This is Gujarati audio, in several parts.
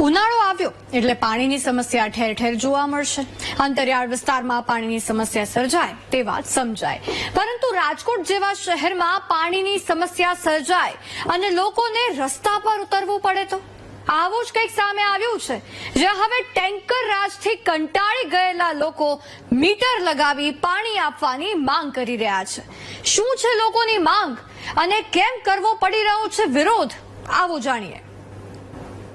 ઉનાળો આવ્યો એટલે પાણીની સમસ્યા ઠેર ઠેર જોવા મળશે. અંતરિયાળ વિસ્તારમાં પાણીની સમસ્યા સર્જાય તે વાત સમજાય. પરંતુ રાજકોટ જેવા શહેરમાં પાણીની સમસ્યા સર્જાય અને લોકોને રસ્તા પર ઉતરવું પડે તો? આવું જ કંઈક સામે આવ્યું છે, જ્યાં હવે ટેન્કર રાજથી કંટાળી ગયેલા લોકો મીટર લગાવી પાણી આપવાની માંગ કરી રહ્યા છે. શું છે લોકોની માંગ અને કેમ કરવો પડી રહ્યો છે વિરોધ? આવું જાણીએ.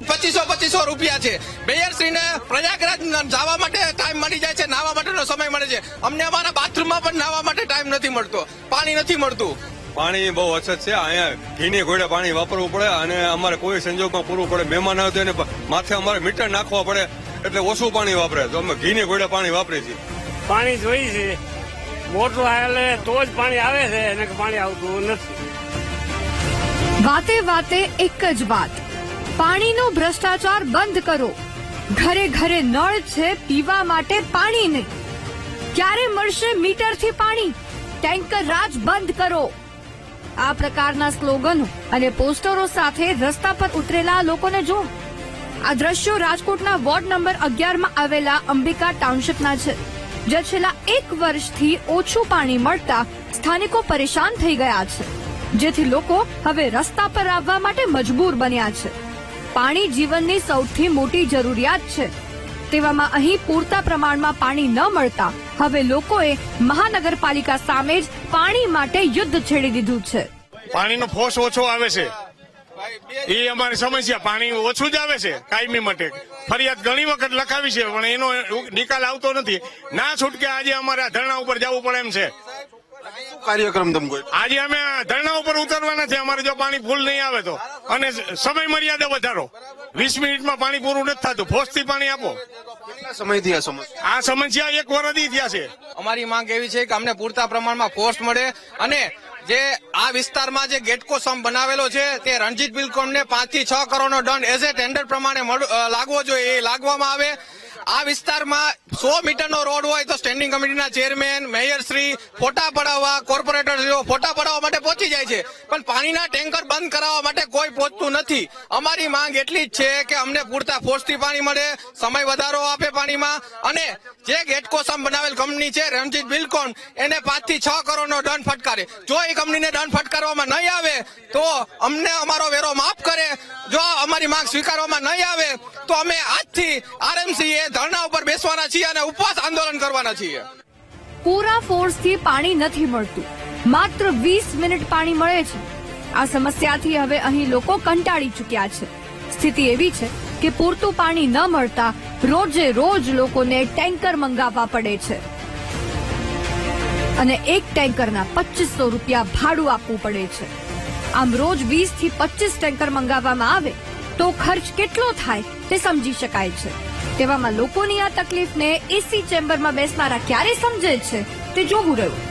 પચીસો પચીસો રૂપિયા છે. મેયરશ્રીને પ્રયાગરાજ ન- જવા માટે ટાઈમ મળી જાય છે નાહવા માટેનો સમય મળે છે. અમને અમારા બાથરૂમમાં પણ નાહવા માટે ટાઈમ નથી મળતો. પાણી નથી મળતું. પાણી બહુ અછત છે. અહીંયા ઘીની ઘોડે પાણી વાપરવું પડે અને અમારે કોઈ સંજોગમાં પૂરવું પડે. મહેમાન આવે તો એને માથે અમારે મીટર નાખવા પડે. એટલે ઓછું પાણી વાપરે. તો અમે ઘીની ઘોડે પાણી વાપરીએ છીએ. પાણી જોઈ છે. મોટું આવે તો જ પાણી આવે છે. એને પાણી આવતું નથી. વાતે વાતે એક જ વાત. પાણીનો ભ્રષ્ટાચાર બંધ કરો. ઘરે ઘરે નળ છે, પીવા માટે પાણી નહીં. ક્યારે મળશે મીટરથી પાણી? ટેન્કર રાજ બંધ કરો. આ પ્રકારના સ્લોગનો અને પોસ્ટરો સાથે રસ્તા પર ઉતરેલા લોકોને જો આ દ્રશ્યો રાજકોટના વોર્ડ નંબર અગિયારમાં આવેલા અંબિકા ટાઉનશીપના છે જે છેલ્લા એક વર્ષથી ઓછું પાણી મળતા સ્થાનિકો પરેશાન થઈ ગયા છે, જેથી લોકો હવે રસ્તા પર આવવા માટે મજબૂર બન્યા છે. પાણી જીવનની સૌથી મોટી જરૂરિયાત છે. તેવામાં અહીં પૂરતા પ્રમાણમાં પાણી ન મળતા હવે લોકોએ મહાનગરપાલિકા સામે જ પાણી માટે યુદ્ધ છેડી દીધું છે. પાણીનો ફોસ ઓછો આવે છે. એ અમારી સમસ્યા. પાણી ઓછું જ આવે છે કાયમી માટે. ફરિયાદ ઘણી વખત લખાવી છે પણ એનો નિકાલ આવતો નથી. ના છૂટકે આજે અમારે આ ધરણા ઉપર જવું પડે એમ છે. કાર્યક્રમ તમે આજે અમે આ ધરણા ઉતરવાના છે અમારે જો પાણી ફૂલ નહીં આવે તો. અને સમય મર્યાદા વધારો. વીસ મિનિટમાં પાણી પૂરું નથી થતું. ફોર્સથી પાણી આપો. સમયથી આ સમસ્યા? આ સમસ્યા એક વર્ષથી થયા છે. અમારી માંગ એવી છે કે અમને પૂરતા પ્રમાણમાં ફોર્સ મળે અને જે આ વિસ્તારમાં જે ગેટકો સમ બનાવેલો છે તે રણજીત બિલકોમને પાંચથી છ કરોડનો દંડ એઝ એ ટેન્ડર પ્રમાણે લાગવો જોઈએ. એ લાગવામાં આવે. આ વિસ્તારમાં સો મીટરનો રોડ હોય તો સ્ટેન્ડિંગ કમિટીના ચેરમેન મેયરશ્રી ફોટા પડાવવા કોર્પોરેટરશ્રીઓ ફોટા પડાવવા માટે પહોંચી જાય છે. પણ પાણીના ટેન્કર બંધ કરાવવા માટે કોઈ પહોંચતું નથી. અમારી માંગ એટલી જ છે કે અમને પૂરતા ફોર્સથી પાણી મળે, સમય વધારો આપે પાણીમાં, અને જે ગેટકોસમ બનાવેલ કંપની છે, રણજીત બિલકોન, એને પાંચથી છ કરોડનો દંડ ફટકારે. જો એ કંપનીને દંડ ફટકારવામાં નહીં આવે, તો અમને અમારો વેરો માફ કરે. જો અમારી માંગ સ્વીકારવામાં નહીં આવે, તો અમે આજથી આરએમસીએ ધરણા ઉપર બેસવાના છીએ અને ઉપવાસ આંદોલન કરવાના છીએ. પૂરા ફોર્સથી પાણી નથી મળતું. માત્ર વીસ મિનિટ પાણી મળે છે. આ સમસ્યાથી હવે અહીં લોકો કંટાળી ચૂક્યા છે. સ્થિતિ એવી છે કે પૂરતું પાણી ન મળતા રોજે રોજ લોકોને ટેન્કર મંગાવવા પડે છે. અને એક ટેન્કરના પચીસો રૂપિયા ભાડું આપવું પડે છે. આમ રોજ વીસથી પચીસ ટેન્કર મંગાવવામાં આવે તો ખર્ચ કેટલો થાય તે સમજી શકાય છે. તેવામાં લોકોની આ તકલીફને એસી ચેમ્બરમાં બેસનારા ક્યારે સમજે છે તે જોવું રહ્યું.